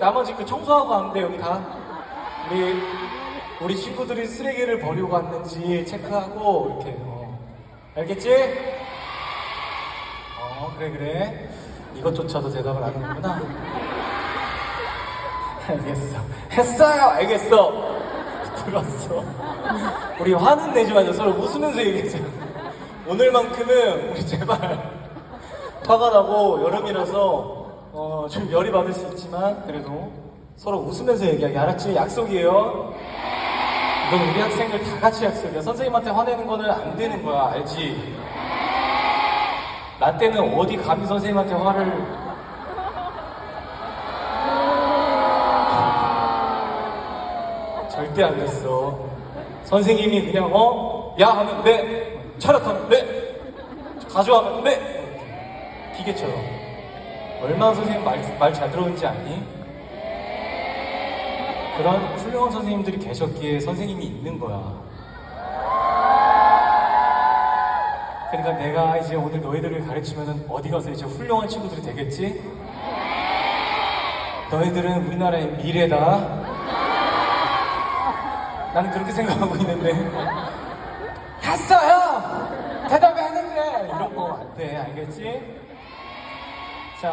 나머지 그 청소하고 가는데 여기 다 우리 우리 친구들이 쓰레기를 버리고 갔는지 체크하고 이렇게 어. 알겠지? 어 그래 그래. 이것조차도 대답을 안 하는구나. 알겠어. 했어요! 알겠어! 들었어. 우리 화는 내지 말자. 서로 웃으면서 얘기하자. 오늘만큼은 우리 제발 화가 나고 여름이라서 어, 좀 열이 받을 수 있지만 그래도 서로 웃으면서 얘기하기 알았지? 약속이에요. 이건 우리 학생들 다 같이 약속이야. 선생님한테 화내는 거는 안 되는 거야 알지? 나 때는 어디 감히 선생님한테 화를. 절대 안 됐어. 선생님이 그냥 어? 야 하면 네. 차렷하면 네. 가져가면 네. 기계처럼 얼마나 선생님 말 잘 들었는지 아니? 그런 훌륭한 선생님들이 계셨기에 선생님이 있는 거야 그러니까 내가 이제 오늘 너희들을 가르치면 어디 가서 이제 훌륭한 친구들이 되겠지? 너희들은 우리나라의 미래다 나는 그렇게 생각하고 있는데 했어요! 대답했는데 이런 거 안 돼 알겠지?